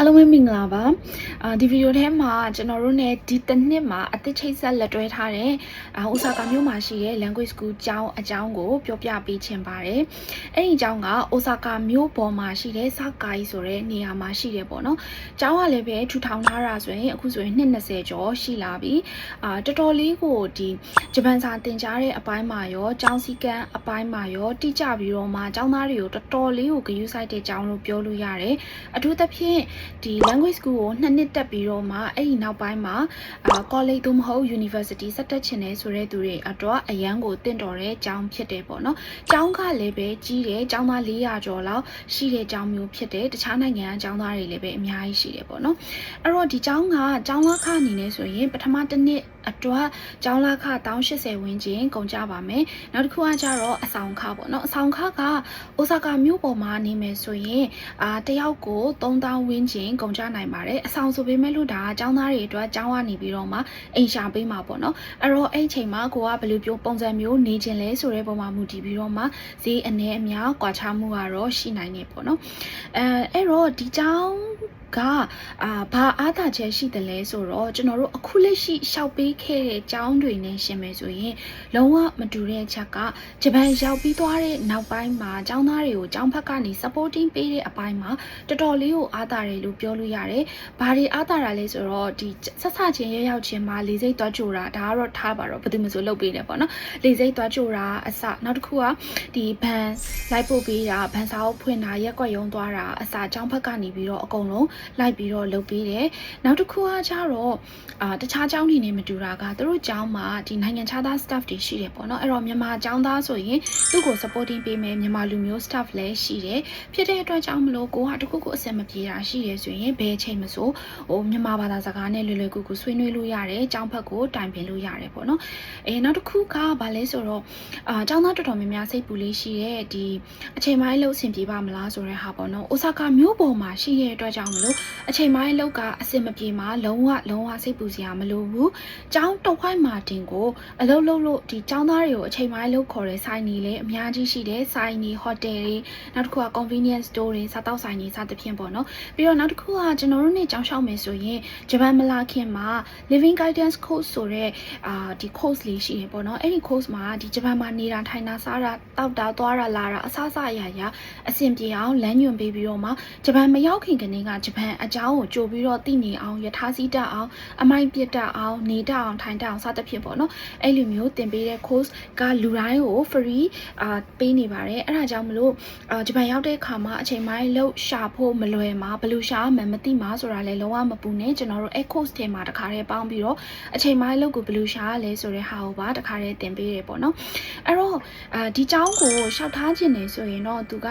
အားလုံးပဲမင်္ဂလာပါအာဒီဗီဒီယိုထဲမှာကျွန်တော်တို့ ਨੇ ဒီတစ်နှစ်မှာအသစ်ချိတ်ဆက်လက်တွဲထားတဲ့အာအိုဆာကာမြို့မှာရှိတဲ့ language school ကျောင်းအကြောင်းကိုပြောပြပေးချင်ပါတယ်အဲ့ဒီကျောင်းကအိုဆာကာမြို့ပေါ်မှာရှိတဲ့စကာီဆိုတဲ့နေရာမှာရှိတယ်ပေါ့နော်ကျောင်းကလည်းပဲထူထောင်ထားတာဆိုရင်အခုဆိုရင်နှစ်20ကျော်ရှိလာပြီအာတော်တော်လေးကိုဒီဂျပန်စာသင်ကြားတဲ့အပိုင်းမှာရောကျောင်းစည်းကမ်းအပိုင်းမှာရောတိကျပြီးတော့မှကျောင်းသားတွေကိုတော်တော်လေးကိုဂရုစိုက်တဲ့ကျောင်းလို့ပြောလို့ရတယ်အထူးသဖြင့်ဒီ language school ကိုနှစ်နှစ်တက်ပြီးတော့မှအဲ့ဒီနောက်ပိုင်းမှာအာ college သို့မဟုတ် university ဆက်တက်ချင်တယ်ဆိုတဲ့သူတွေအတွက်အရန်ကိုတင့်တော်တဲ့ကျောင်းဖြစ်တယ်ပေါ့နော်။ကျောင်းကလည်းပဲကြီးတယ်ကျောင်းသား400ကျော်လောက်ရှိတဲ့ကျောင်းမျိုးဖြစ်တယ်။တခြားနိုင်ငံကကျောင်းသားတွေလည်းပဲအများကြီးရှိတယ်ပေါ့နော်။အဲ့တော့ဒီကျောင်းကကျောင်းသားခအနေနဲ့ဆိုရင်ပထမတစ်နှစ် အတွက်ကျောင်းလာခ180ဝန်းကျင်ကုန်ကြပါမယ်။နောက်တစ်ခုကကျတော့အဆောင်ခပေါ့နော်။အဆောင်ခကအိုဆာကာမြို့ပေါ်မှာနေမယ်ဆိုရင်အာတယောက်ကို3000ဝန်းကျင်ကုန်ကြနိုင်ပါတယ်အဆောင်ဆိုပေမဲ့လို့ဒါကကျောင်းသားတွေအတွက်ကျောင်းကနေပြီးတော့မှအိမ်ရှာပေးမှာပေါ့နော်အဲ့တော့အဲ့ချိန်မှာကိုကဘယ်လိုပြောပုံစံမျိုးနေခြင်းလဲဆိုတဲ့ပုံမှာမူတည်ပြီးတော့မှဈေးအနည်းအများကွာခြားမှုကတော့ရှိနိုင်နေပေါ့နော်အဲအဲ့တော့ဒီကျောင်း ကအာဘာအားသာချက်ရှိတယ်လဲဆိုတော့ကျွန်တော်တို့အခုလက်ရှိရှောက်ပေးခဲ့တဲ့ကျောင်းတွေနဲ့ရှင်မယ်ဆိုရင်လုံးဝမတူတဲ့အချက်ကဂျပန်ရောက်ပြီးသွားတဲ့နောက်ပိုင်းမှာကျောင်းသားတွေကိုကျောင်းဘက်ကနေ supporting ပေးတဲ့အပိုင်းမှာတော်တော်လေးကိုအားသာတယ်လို့ပြောလို့ရတယ်။ဘာတွေအားသာတာလဲဆိုတော့ဒီဆက်ဆချင်းရရောက်ချင်းမှာလေစိတ်သွားကြိုတာဒါကတော့ထားပါတော့ဘယ်သူမှဆိုလုပ်ပေးတယ်ပေါ့နော်။လေစိတ်သွားကြိုတာအစနောက်တစ်ခုကဒီဘန်လိုက်ပို့ပေးတာဘန်စာအုပ်ဖွင့်တာရက်ကွက်ရုံသွားတာအစကျောင်းဘက်ကနေပြီးတော့အကုန်လုံးလိုက်ပြီးတော့လုပ်ပေးတယ်။နောက်တစ်ခုကကျတော့အာတခြားကျောင်းတွေနဲ့မတူတာကသူတို့ကျောင်းမှာဒီနိုင်ငံခြားသား staff တွေရှိတယ်ပေါ့နော်။အဲ့တော့မြန်မာကျောင်းသားဆိုရင်သူ့ကို supporting ပေးမယ်မြန်မာလူမျိုး staff လည်းရှိတယ်။ဖြစ်တဲ့အတွက်ကြောင့်မလို့ကိုကတခုခုအဆင်မပြေတာရှိတယ်ဆိုရင်ဘယ်အချိန်မဆိုဟိုမြန်မာဘာသာစကားနဲ့လွယ်လွယ်ကူကူဆွေးနွေးလို့ရတယ်။ကျောင်းဘက်ကိုတိုင်ပင်လို့ရတယ်ပေါ့နော်။အဲနောက်တစ်ခုကဘာလဲဆိုတော့အာကျောင်းသားတော်တော်များများစိတ်ပူလေးရှိတဲ့ဒီအချိန်ပိုင်းလို့အဆင်ပြေပါမလားဆိုတဲ့ဟာပေါ့နော်။အိုဆာကာမြို့ပေါ်မှာရှိတဲ့အတွက်ကြောင့်မလို့အချိန်ပိုင်းလောက်ကအဆင်မပြေမှာလုံးဝလုံးဝစိတ်ပူစရာမလိုဘူး။ကျောင်းတော့ခိုင်းမာတင်ကိုအလုပ်လုပ်လို့ဒီကျောင်းသားတွေကိုအချိန်ပိုင်းလောက်ခေါ်တဲ့ဆိုင်နေလေအများကြီးရှိတယ်။ဆိုင်နေဟိုတယ်တွေနောက်တစ်ခုက convenience store တွေစားတောက်ဆိုင်တွေစသဖြင့်ပေါ့နော်။ပြီးတော့နောက်တစ်ခုကကျွန်တော်တို့နေကျောင်းရှောက်မယ်ဆိုရင်ဂျပန်မလာခင်မှာ living guidance course ဆိုတဲ့အာဒီ course လေးရှိတယ်ပေါ့နော်။အဲ့ဒီ course မှာဒီဂျပန်မှာနေတာထိုင်တာစားတာတောက်တာသွားတာလာတာအဆအဆအရာရာအဆင်ပြေအောင်လမ်းညွှန်ပေးပြီးတော့မှဂျပန်မရောက်ခင်ကနေကဂျပန်အကြောင်းကိုကြိုပြီးတော့သိနေအောင်ယထာစီးတက်အောင်အမိုက်ပြတ်တက်အောင်နေတက်အောင်ထိုင်တက်အောင်စသဖြင့်ပေါ့နော်။အဲ့လိုမျိုးသင်ပေးတဲ့ course ကလူတိုင်းကို free အာပေးနေပါတယ်။အဲ့ဒါကြောင့်မလို့အာဂျပန်ရောက်တဲ့အခါမှာအချိန်ပိုင်းလှုပ်ရှာဖို့မလွယ်မှာဘယ်လိုရှာမှမသိမှာဆိုတာလည်းလုံးဝမပူနဲ့ကျွန်တော်တို့ echo course ထဲမှာတခါတည်းပေါင်းပြီးတော့အချိန်ပိုင်းလှုပ်ကိုဘယ်လိုရှာရလဲဆိုတဲ့ဟာကိုပါတခါတည်းသင်ပေးရပေါ့နော်အဲ့တော့အာဒီเจ้าကိုရှောက်ထားခြင်းနေဆိုရင်တော့သူက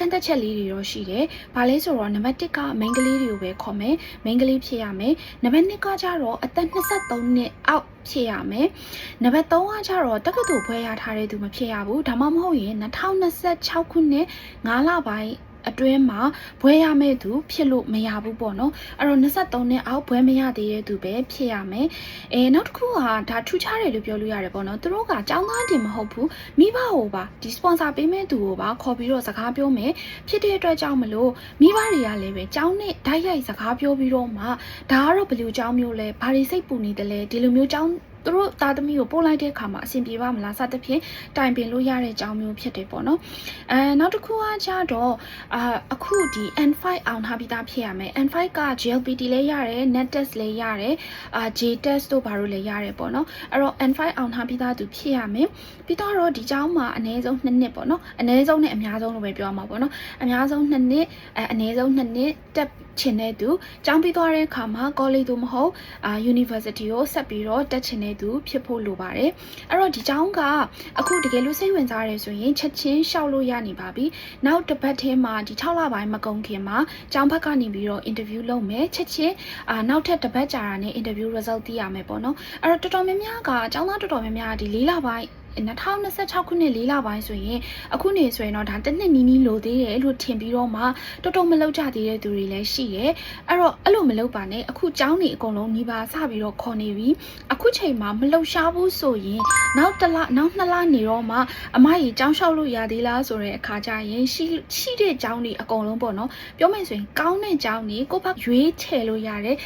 ကန့်သက်ချက်လေးတွေတော့ရှိတယ်။ဘာလဲဆိုတော့နံပါတ်1ကမိန်းကလေးတွေကိုပဲခေါ်မယ်။မိန်းကလေးဖြစ်ရမယ်။နံပါတ်2ကကျတော့အသက်23နှစ်အောက်ဖြစ်ရမယ်။နံပါတ်3ကကျတော့တက္ကသိုလ်ဘွဲရထားတဲ့သူမဖြစ်ရဘူး။ဒါမှမဟုတ်ရင်2026ခုနှစ်9လပိုင်း အတွင်းမှာဘွဲရမဲ့သူဖြစ်လို့မရဘူးပေါ့နော်အဲ့တော့23နှစ်အောက်ဘွဲမရသေးတဲ့သူပဲဖြစ်ရမယ်အဲနောက်တစ်ခုကဒါထူးခြားတယ်လို့ပြောလို့ရတယ်ပေါ့နော်သူတို့ကចောင်းသားတင်မဟုတ်ဘူးမိဘဟိုပါဒီစပွန်ဆာပေးမဲ့သူကိုပါခေါ်ပြီးတော့စကားပြောမယ်ဖြစ်တဲ့အတွက်ကြောင့်မလို့မိဘတွေကလည်းပဲចောင်းနဲ့ဓာတ်ရိုက်စကားပြောပြီးတော့မှဒါကတော့ဘယ်လိုចောင်းမျိုးလဲဘာတွေစိတ်ပူနေတယ်လဲဒီလိုမျိုးចောင်း သူတို့သားသမီးကိုပို့လိုက်တဲ့အခါမှာအဆင်ပြေပါမလားစသဖြင့်တိုင်ပင်လို့ရတဲ့အကြောင်းမျိုးဖြစ်တယ်ပေါ့နော်အဲနောက်တစ်ခုကကြတော့အာအခုဒီ N5 အောင်ထားပြီးသားဖြစ်ရမယ် N5 က GLPT လည်းရတယ် net test လည်းရတယ်အာ J test တို့ဘာလို့လည်းရတယ်ပေါ့နော်အဲ့တော့ N5 အောင်ထားပြီးသားသူဖြစ်ရမယ်ပြီးတော့ဒီကျောင်းမှာအနည်းဆုံး2နှစ်ပေါ့နော်အနည်းဆုံးနဲ့အများဆုံးလို့ပဲပြောရမှာပေါ့နော်အများဆုံး2နှစ်အဲအနည်းဆုံး2နှစ်တက်ချင်တဲ့သူကျောင်းပြီးသွားတဲ့အခါမှာ college တို့မဟုတ်အာ university ကိုဆက်ပြီးတော့တက်ချင်တဲ့သူဖြစ်ဖို့လိုပါတယ်အဲ့တော့ဒီကျောင်းကအခုတကယ်လို့စိတ်ဝင်စားရဲဆိုရင်ချက်ချင်းရှောက်လို့ရနေပါပြီနောက်တစ်ပတ်ထဲမှာဒီ6လပိုင်းမကုန်ခင်မှာကျောင်းဘက်ကနေပြီးတော့ interview လုပ်မယ်ချက်ချင်းအာနောက်ထပ်တစ်ပတ်ကြာတာနဲ့ interview result သိရမယ်ပေါ့နော်အဲ့တော့တော်တော်များများကကျောင်းသားတော်တော်များများဒီ၄လပိုင်း 2026ခုနှစ်၄လပိုင်းဆိုရင်အခုနေဆိုရင်တော့ဒါတစ်နှစ်နီးနီးလိုသေးတယ်လို့ထင်ပြီးတော့မှတော်တော်မလောက်ကြသေးတဲ့သူတွေလည်းရှိရဲအဲ့တော့အဲ့လိုမလောက်ပါနဲ့အခုចောင်းနေအကုန်လုံးညီပါစပြီးတော့ခေါ်နေပြီအခုချိန်မှာမလောက်ရှားဘူးဆိုရင်နောက်တစ်လနောက်နှစ်လနေတော့မှအမကြီးចောင်းလျှောက်လို့ရသေးလားဆိုတဲ့အခါကျရင်ရှိရှိတဲ့ចောင်းတွေအကုန်လုံးပေါ့နော်ပြောမယ်ဆိုရင်ကောင်းတဲ့ចောင်းတွေကိုဖတ်ရွေးချယ်လို့ရတယ်